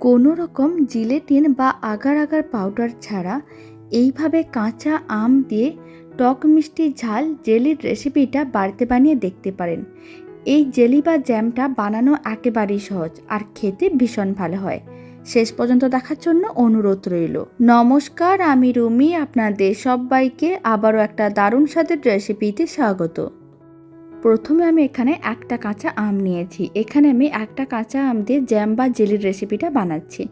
কোনো রকম জিলেটিন বা আগার আগার পাউডার ছাড়া এইভাবে কাঁচা আম দিয়ে টক মিষ্টি ঝাল জেলির রেসিপিটা বাড়িতে বানিয়ে দেখতে পারেন। এই জেলি বা জ্যামটা বানানো একেবারেই সহজ আর খেতে ভীষণ ভালো হয়। শেষ পর্যন্ত দেখার জন্য অনুরোধ রইল। নমস্কার, আমি রুমি, আপনাদের সবাইকে আবারও একটা দারুণ স্বাদের রেসিপিতে স্বাগত। প্রথমে আমি এখানে একটা কাঁচা আম নিয়েছি। এখানে আমি একটা কাঁচা আম দিয়ে জ্যাম বা জেলির রেসিপিটা বানাচ্ছি।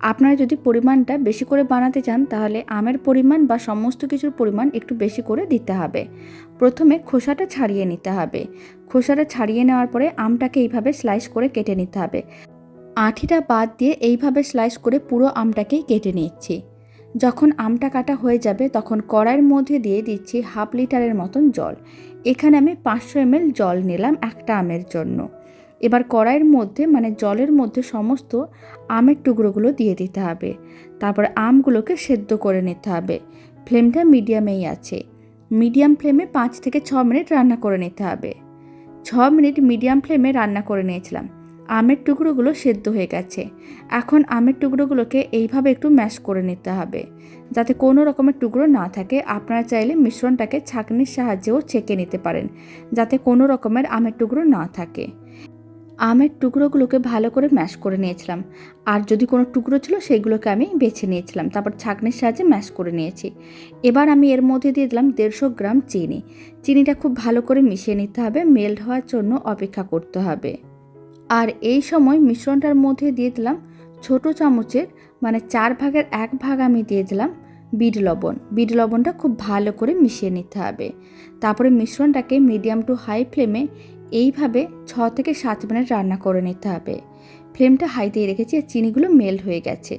আপনারা যদি পরিমাণটা বেশি করে বানাতে চান, তাহলে আমের পরিমাণ বা সমস্ত কিছুর পরিমাণ একটু বেশি করে দিতে হবে। প্রথমে খোসাটা ছাড়িয়ে নিতে হবে। খোসাটা ছাড়িয়ে নেওয়ার পরে আমটাকে এইভাবে স্লাইস করে কেটে নিতে হবে। আঠিটা বাদ দিয়ে এইভাবে স্লাইস করে পুরো আমটাকেই কেটে নিচ্ছি। যখন আমটা কাটা হয়ে যাবে তখন কড়াইয়ের মধ্যে দিয়ে দিচ্ছি হাফ লিটারের মতন জল। এখানে আমি পাঁচশো এমএল জল নিলাম একটা আমের জন্য। এবার কড়াইয়ের মধ্যে মানে জলের মধ্যে সমস্ত আমের টুকরোগুলো দিয়ে দিতে হবে। তারপর আমগুলোকে সেদ্ধ করে নিতে হবে। ফ্লেমটা মিডিয়ামেই আছে। মিডিয়াম ফ্লেমে পাঁচ থেকে ছ মিনিট রান্না করে নিতে হবে। ছ মিনিট মিডিয়াম ফ্লেমে রান্না করে নিয়েছিলাম। আমের টুকরোগুলো সেদ্ধ হয়ে গেছে। এখন আমের টুকরোগুলোকে এইভাবে একটু ম্যাশ করে নিতে হবে। যাতে কোনো রকমের টুকরো না থাকে, আপনারা চাইলে মিশ্রণটাকে ছাঁকনির সাহায্যেও ছেঁকে নিতে পারেন, যাতে কোনো রকমের আমের টুকরো না থাকে। আমের টুকরোগুলোকে ভালো করে ম্যাশ করে নিয়েছিলাম। আর যদি কোনো টুকরো ছিল সেইগুলোকে আমি বেছে নিয়েছিলাম। তারপর ছাঁকনির সাহায্যে ম্যাশ করে নিয়েছি। এবার আমি এর মধ্যে দিয়ে দিলাম দেড়শো গ্রাম চিনি। চিনিটা খুব ভালো করে মিশিয়ে নিতে হবে, মেল্ট হওয়ার জন্য অপেক্ষা করতে হবে। আর এই সময় মিশ্রণটার মধ্যে দিয়ে দিলাম ছোট চামচের মানে চার ভাগের এক ভাগ আমি দিয়ে দিলাম বিট লবণ। বিট লবণটা খুব ভালো করে মিশিয়ে নিতে হবে। তারপরে মিশ্রণটাকে মিডিয়াম টু হাই ফ্লেমে এইভাবে ছ থেকে সাত মিনিট রান্না করে নিতে হবে। ফ্লেমটা হাইতেই রেখেছি, আর চিনিগুলো মেল্ট হয়ে গেছে।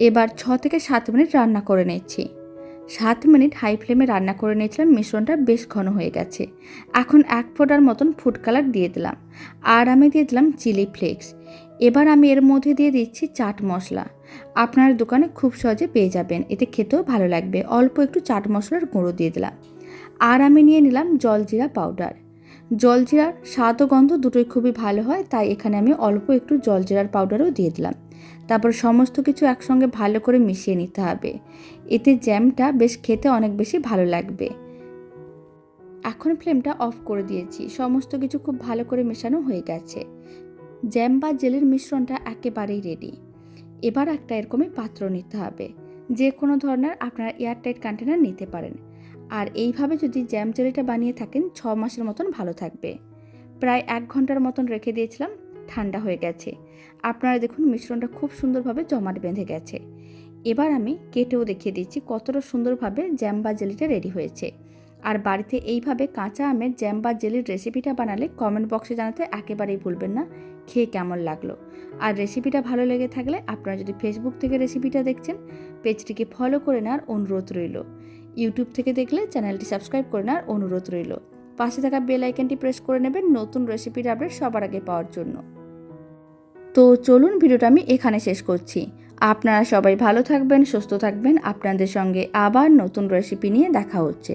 এবার ছ থেকে সাত মিনিট রান্না করে নিচ্ছি। সাত মিনিট হাই ফ্লেমে রান্না করে নিয়েছিলাম, মিশ্রণটা বেশ ঘন হয়ে গেছে। এখন এক ফোটার মতন ফুড কালার দিয়ে দিলাম। আর আমি দিয়ে দিলাম চিলি ফ্লেক্স। এবার আমি এর মধ্যে দিয়ে দিচ্ছি চাট মশলা। আপনার দোকানে খুব সহজে পেয়ে যাবেন, এতে খেতেও ভালো লাগবে। অল্প একটু চাট মশলার গুঁড়ো দিয়ে দিলাম। আর আমি নিয়ে নিলাম জলজিরা পাউডার। জলজিরার স্বাদ ও গন্ধ দুটোই খুবই ভালো হয়, তাই এখানে আমি অল্প একটু জলজিরার পাউডারও দিয়ে দিলাম। তারপর সমস্ত কিছু একসঙ্গে ভালো করে মিশিয়ে নিতে হবে। এতে জ্যামটা বেশ খেতে অনেক বেশি ভালো লাগবে। এখন ফ্লেমটা অফ করে দিয়েছি, সমস্ত কিছু খুব ভালো করে মেশানো হয়ে গেছে। জ্যাম বা জেলের মিশ্রণটা একেবারেই রেডি এবার একটা এরকমই পাত্র নিতে হবে। যে কোনো ধরনের আপনারা এয়ারটাইট কন্টেনার নিতে পারেন। আর এইভাবে যদি জ্যাম জেলিটা বানিয়ে থাকেন, ছ মাসের মতন ভালো থাকবে। প্রায় এক ঘণ্টার মতন রেখে দিয়েছিলাম, ঠান্ডা হয়ে গেছে। আপনারা দেখুন, মিশ্রণটা খুব সুন্দরভাবে জমাট বেঁধে গেছে। এবার আমি কেটেও দেখিয়ে দিচ্ছি কতটা সুন্দরভাবে জ্যাম বা জেলিটা রেডি হয়েছে। আর বাড়িতে এইভাবে কাঁচা আমের জ্যাম বা জেলির রেসিপিটা বানালে কমেন্ট বক্সে জানাতে একেবারেই ভুলবেন না, খেয়ে কেমন লাগল? আর রেসিপিটা ভালো লেগে থাকলে আপনারা যদি ফেসবুক থেকে রেসিপিটা দেখছেন, পেজটিকে ফলো করে নেওয়ার অনুরোধ রইল। ইউটিউব থেকে দেখলে চ্যানেলটি সাবস্ক্রাইব করে নেওয়ার অনুরোধ রইল। পাশে থাকা বেল আইকনটি প্রেস করে নেবেন নতুন রেসিপির আপডেট সবার আগে পাওয়ার জন্য। তো চলুন ভিডিওটা আমি এখানে শেষ করছি। আপনারা সবাই ভালো থাকবেন, সুস্থ থাকবেন। আপনাদের সঙ্গে আবার নতুন রেসিপি নিয়ে দেখা হচ্ছে।